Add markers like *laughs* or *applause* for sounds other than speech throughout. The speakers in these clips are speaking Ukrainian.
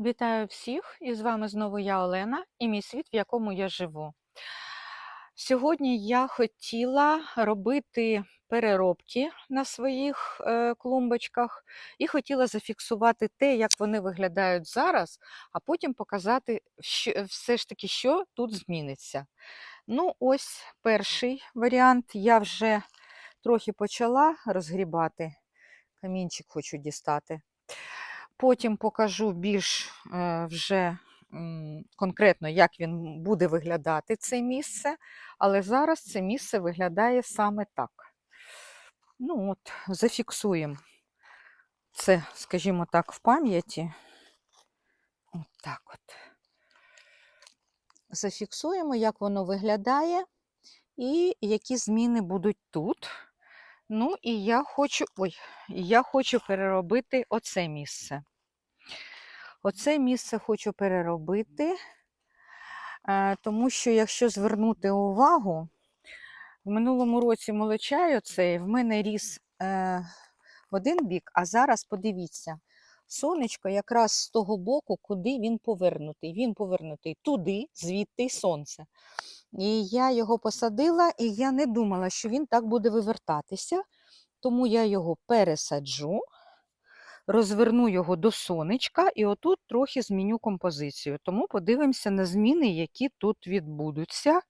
Вітаю всіх! І з вами знову я Олена і мій світ, в якому я живу. Сьогодні я хотіла робити переробки на своїх е, клумбочках і хотіла зафіксувати те, як вони виглядають зараз, а потім показати що, все ж таки, що тут зміниться. Ну, ось перший варіант. Я вже трохи почала розгрібати. Камінчик хочу дістати. Потім покажу більш е, вже конкретно, як він буде виглядати це місце, але зараз це місце виглядає саме так. Ну от, зафіксуємо це, скажімо так, в пам'яті. От так от. Зафіксуємо, як воно виглядає, і які зміни будуть тут. Ну, і я хочу, ой, я хочу переробити оце місце. Оце місце хочу переробити, е, тому що, якщо звернути увагу, в минулому році молочай оцей в мене ріс е, один бік, а зараз подивіться, сонечко якраз з того боку, куди він повернутий. Він повернутий туди, звідти сонце. І я його посадила, і я не думала, що він так буде вивертатися, тому я його пересаджу розверну його до сонечка і отут трохи зміню композицію. Тому подивимося на зміни, які тут відбудуться.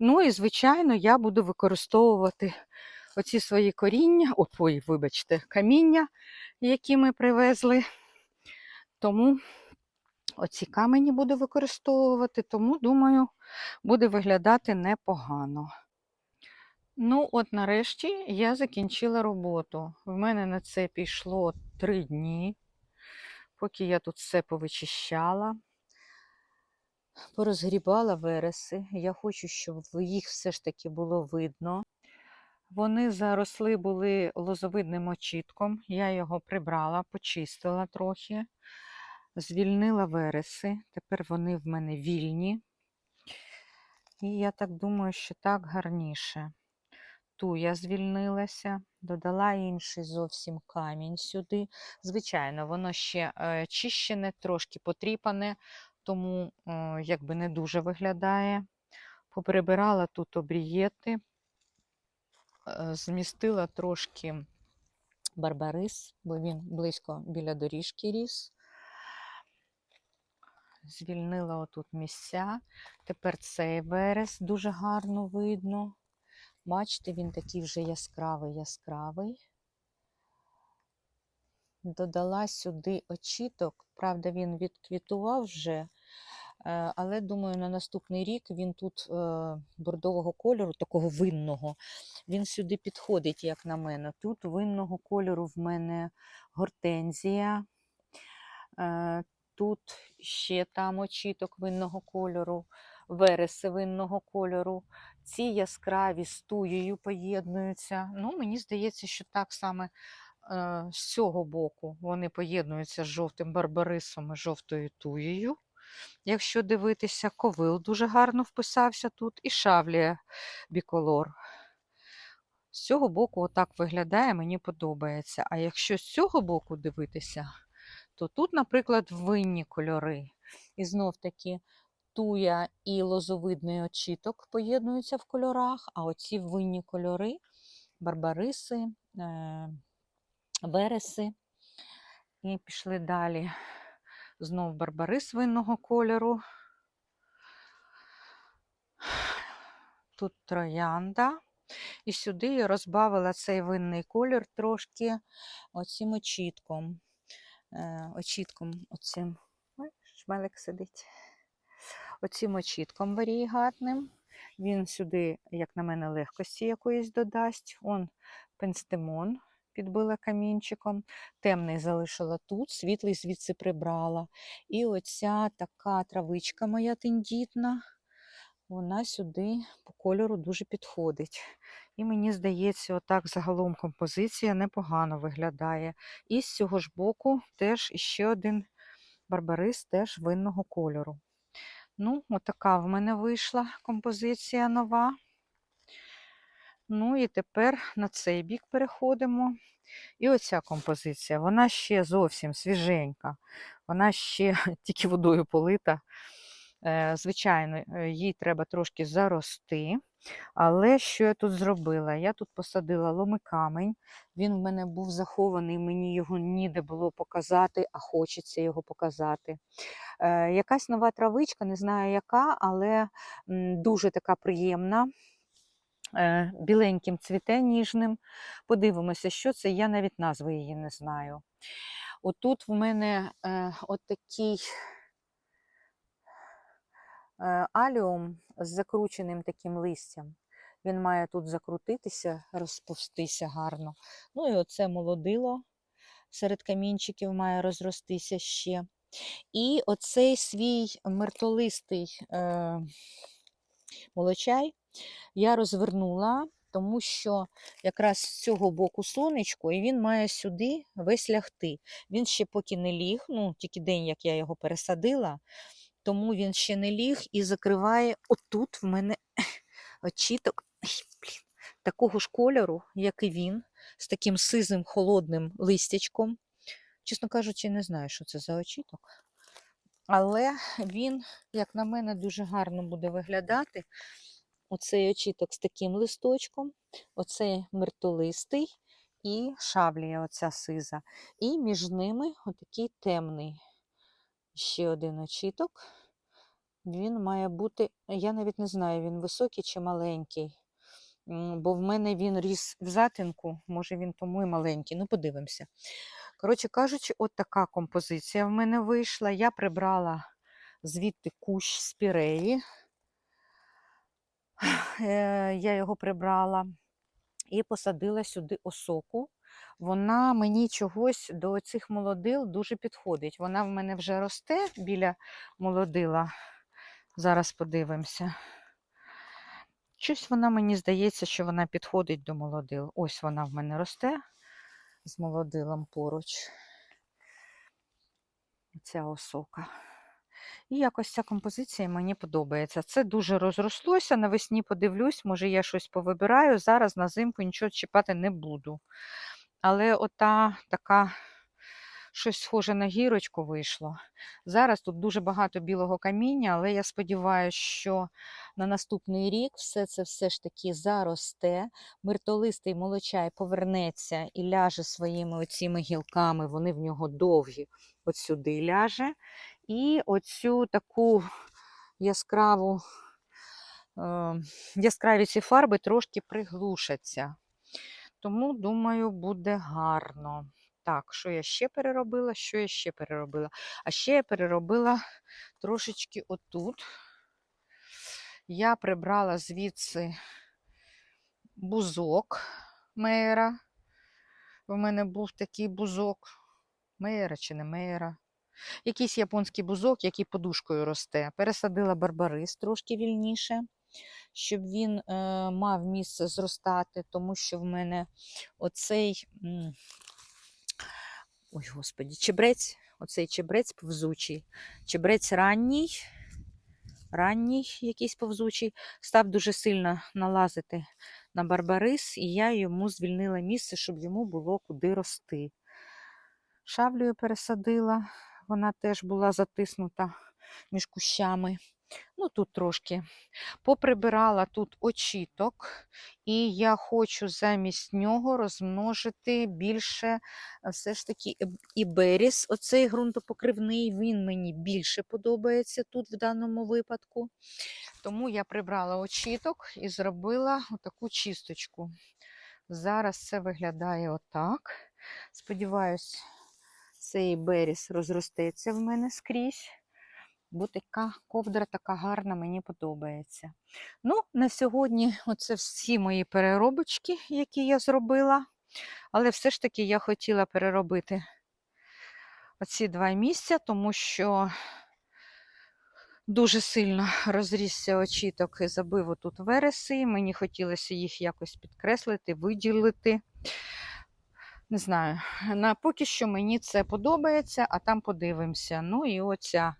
Ну і, звичайно, я буду використовувати оці свої коріння, ой, вибачте, каміння, які ми привезли. Тому оці камені буду використовувати, тому, думаю, буде виглядати непогано. Ну, от нарешті я закінчила роботу. В мене на це пішло три дні, поки я тут все повичищала, порозгрібала вереси. Я хочу, щоб їх все ж таки було видно. Вони заросли були лозовидним очітком. Я його прибрала, почистила трохи, звільнила вереси. Тепер вони в мене вільні. І я так думаю, що так гарніше ту я звільнилася, додала інший зовсім камінь сюди. Звичайно, воно ще е, чищене, трошки потріпане, тому е, якби не дуже виглядає. Поприбирала тут обрієти, е, змістила трошки барбарис, бо він близько біля доріжки ріс. Звільнила отут місця. Тепер цей верес дуже гарно видно. Бачите, він такий вже яскравий яскравий. Додала сюди очіток, правда, він відквітував вже, е, але думаю, на наступний рік він тут е, бордового кольору, такого винного, він сюди підходить, як на мене. Тут винного кольору в мене гортензія. Тут ще там очіток винного кольору, вереси винного кольору. Ці яскраві з туєю поєднуються. Ну, Мені здається, що так саме е, з цього боку вони поєднуються з жовтим барбарисом і жовтою туєю. Якщо дивитися, ковил дуже гарно вписався тут, і шавлія біколор. З цього боку, отак виглядає, мені подобається. А якщо з цього боку дивитися, то тут, наприклад, винні кольори. І знов таки туя і лозовидний очіток поєднуються в кольорах, а оці винні кольори барбариси, е, вереси. І пішли далі. Знов барбарис винного кольору. Тут троянда. І сюди я розбавила цей винний колір трошки оцим очітком. Е, очітком оцим. Ой, шмелик сидить. Оцим очітком варігатним. Він сюди, як на мене, легкості якоїсь додасть. Он пенстемон підбила камінчиком, темний залишила тут, світлий звідси прибрала. І оця така травичка моя тендітна, вона сюди по кольору дуже підходить. І мені здається, отак загалом композиція непогано виглядає. І з цього ж боку теж ще один барбарис теж винного кольору. Ну, отака в мене вийшла композиція нова. Ну і тепер на цей бік переходимо. І оця композиція, вона ще зовсім свіженька, вона ще *laughs* тільки водою полита. Е, Звичайно, е, їй треба трошки зарости. Але що я тут зробила? Я тут посадила ломикамень. Він в мене був захований, мені його ніде було показати, а хочеться його показати. Е, якась нова травичка, не знаю яка, але дуже така приємна. Е, біленьким цвіте ніжним. Подивимося, що це. Я навіть назви її не знаю. Отут в мене е, от такий е, аліум з закрученим таким листям. Він має тут закрутитися, розповстися гарно. Ну і оце молодило серед камінчиків має розростися ще. І оцей свій мертолистий е, молочай я розвернула, тому що якраз з цього боку сонечко, і він має сюди весь лягти. Він ще поки не ліг, ну тільки день, як я його пересадила, тому він ще не ліг і закриває отут в мене *laughs* очіток такого ж кольору, як і він, з таким сизим холодним листячком. Чесно кажучи, не знаю, що це за очіток. Але він, як на мене, дуже гарно буде виглядати. Оцей очіток з таким листочком, оцей мертолистий і шаблія оця сиза. І між ними отакий темний. Ще один очіток. Він має бути, я навіть не знаю, він високий чи маленький. Бо в мене він ріс в затинку, може він тому і маленький. Ну, подивимося. Коротше кажучи, от така композиція в мене вийшла. Я прибрала звідти кущ спіреї. Е, Я його прибрала і посадила сюди осоку. Вона мені чогось до цих молодил дуже підходить. Вона в мене вже росте біля молодила. Зараз подивимося. Щось вона мені здається, що вона підходить до молодил. Ось вона в мене росте з молодилом поруч. Ця осока. І якось ця композиція мені подобається. Це дуже розрослося. Навесні подивлюсь, може я щось повибираю. Зараз на зимку нічого чіпати не буду. Але ота така щось схоже на гірочку вийшло. Зараз тут дуже багато білого каміння, але я сподіваюся, що на наступний рік все це все ж таки заросте. Миртолистий молочай повернеться і ляже своїми оціми гілками, вони в нього довгі, от сюди ляже. І оцю таку яскраву, е, яскраві ці фарби трошки приглушаться. Тому, думаю, буде гарно. Так, що я ще переробила? Що я ще переробила? А ще я переробила трошечки отут. Я прибрала звідси бузок мейера. У мене був такий бузок. Мейера чи не мейера. Якийсь японський бузок, який подушкою росте. Пересадила барбарис трошки вільніше, щоб він е, мав місце зростати, тому що в мене оцей. Ой, господі, чебрець, оцей чебрець повзучий. Чебрець ранній, ранній якийсь повзучий, став дуже сильно налазити на барбарис, і я йому звільнила місце, щоб йому було куди рости. Шаблею пересадила, вона теж була затиснута між кущами. Ну, тут трошки поприбирала тут очіток, і я хочу замість нього розмножити більше все ж таки іберіс. Оцей ґрунтопокривний, він мені більше подобається тут в даному випадку. Тому я прибрала очіток і зробила отаку чисточку. Зараз це виглядає отак. Сподіваюсь, цей беріс розростеться в мене скрізь. Бо така ковдра така гарна, мені подобається. Ну, на сьогодні оце всі мої переробочки, які я зробила. Але все ж таки я хотіла переробити оці два місця, тому що дуже сильно розрісся очіток і забив отут вереси. Мені хотілося їх якось підкреслити, виділити. Не знаю, на поки що мені це подобається, а там подивимося. Ну і оця,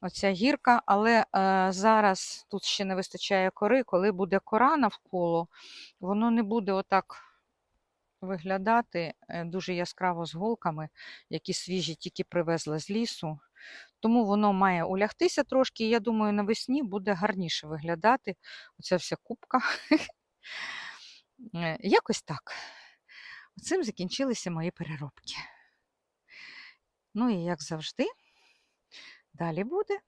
оця гірка, але е, зараз тут ще не вистачає кори. Коли буде кора навколо, воно не буде отак виглядати е, дуже яскраво з голками, які свіжі тільки привезли з лісу. Тому воно має улягтися трошки, і я думаю, навесні буде гарніше виглядати оця вся кубка. Е, Якось так. Цим закінчилися мої переробки. Ну і як завжди, далі буде.